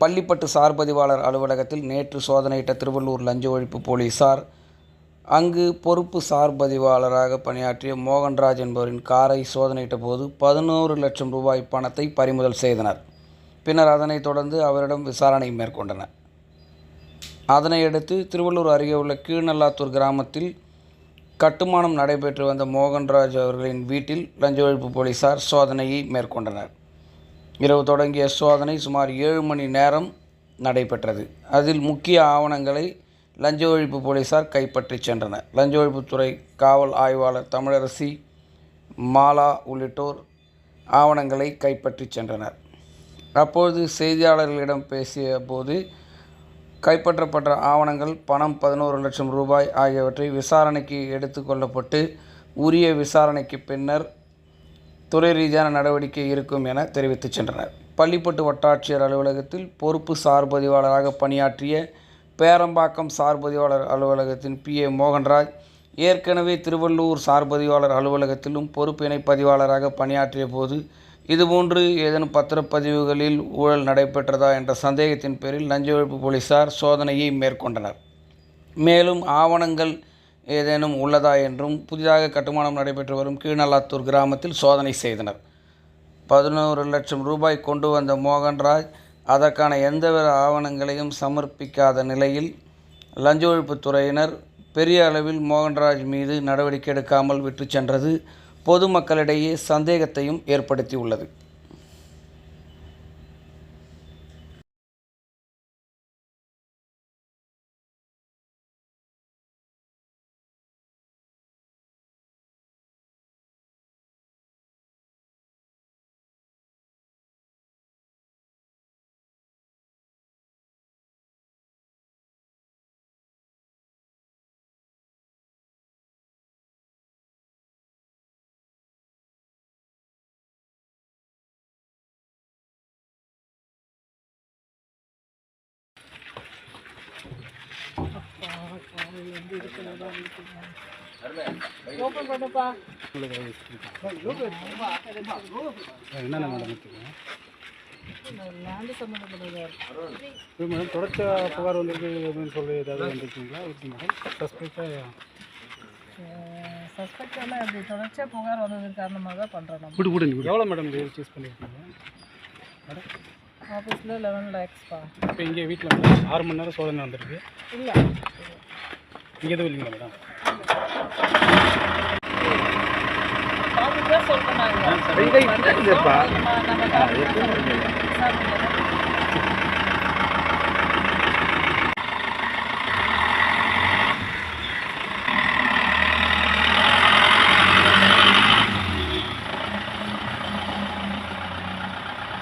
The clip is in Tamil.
பள்ளிப்பட்டு சார் பதிவாளர் அலுவலகத்தில் நேற்று சோதனையிட்ட திருவள்ளூர் லஞ்ச ஒழிப்பு போலீசார் அங்கு பொறுப்பு சார் பதிவாளராக பணியாற்றிய மோகன்ராஜ் என்பவரின் காரை சோதனையிட்ட போது பதினோரு லட்சம் ரூபாய் பணத்தை பறிமுதல் செய்தனர். பின்னர் அதனைத் தொடர்ந்து அவரிடம் விசாரணை மேற்கொண்டனர். அதனையடுத்து திருவள்ளூர் அருகே உள்ள கீழ்நல்லாத்தூர் கிராமத்தில் கட்டுமானம் நடைபெற்று வந்த மோகன்ராஜ் அவர்களின் வீட்டில் லஞ்ச ஒழிப்பு போலீசார் சோதனையை மேற்கொண்டனர். இரவு தொடங்கிய சோதனை சுமார் ஏழு மணி நேரம் நடைபெற்றது. அதில் முக்கிய ஆவணங்களை லஞ்ச ஒழிப்பு போலீசார் கைப்பற்றி சென்றனர். லஞ்ச ஒழிப்புத்துறை காவல் ஆய்வாளர் தமிழரசி மாலா உள்ளிட்டோர் ஆவணங்களை கைப்பற்றி சென்றனர். அப்போது செய்தியாளர்களிடம் பேசிய போது கைப்பற்றப்பட்ட ஆவணங்கள் பணம் பதினோரு லட்சம் ரூபாய் ஆகியவற்றை விசாரணைக்கு எடுத்து கொள்ளப்பட்டு உரிய விசாரணைக்கு பின்னர் துறை ரீதியான நடவடிக்கை இருக்கும் என தெரிவித்து சென்றனர். பள்ளிப்பட்டு வட்டாட்சியர் அலுவலகத்தில் பொறுப்பு சார் பதிவாளராக பணியாற்றிய பேரம்பாக்கம் சார் பதிவாளர் அலுவலகத்தின் பி. ஏ. மோகன்ராஜ் ஏற்கனவே திருவள்ளூர் சார் பதிவாளர் அலுவலகத்திலும் பொறுப்பு இணைப்பதிவாளராக பணியாற்றிய போது இதுபோன்று ஏதேனும் பத்திரப்பதிவுகளில் ஊழல் நடைபெற்றதா என்ற சந்தேகத்தின் பேரில் லஞ்ச ஒழிப்பு போலீசார் சோதனையை மேற்கொண்டனர். மேலும் ஆவணங்கள் ஏதேனும் உள்ளதா என்றும் புதிதாக கட்டுமானம் நடைபெற்று வரும் கீழ்நல்லாத்தூர் கிராமத்தில் சோதனை செய்தனர். பதினோரு லட்சம் ரூபாய் கொண்டு வந்த மோகன்ராஜ் அதற்கான எந்தவித ஆவணங்களையும் சமர்ப்பிக்காத நிலையில் லஞ்ச ஒழிப்புத்துறையினர் பெரிய அளவில் மோகன்ராஜ் மீது நடவடிக்கை எடுக்காமல் விட்டு சென்றது பொதுமக்களிடையே சந்தேகத்தையும் ஏற்படுத்தியுள்ளது. என்னென்ன மேடம் இருக்குங்க மேடம் தொடர்ச்ச புகார் வந்திருக்கு அப்படின்னு சொல்லி ஏதாவது வந்துருக்கீங்களா இருக்கு மேடம் சஸ்பெக்டாக சஸ்பெக்ட் எல்லாம் இப்படி தொடர்ச்சியாக புகார் வந்ததன் காரணமாக தான் பண்ணுறோம் எவ்வளோ மேடம் இது சூஸ் பண்ணியிருக்கீங்க மேடம் ஆஃபீஸில் லெவன் லேக்ஸ்ப்பா இப்போ இங்கே வீட்டில் மேடம் ஆறு மணி நேரம் சோதனை வந்திருக்கு இல்லை. இங்கே எதுவும் இல்லைங்களா மேடம் சொல்கிறேன்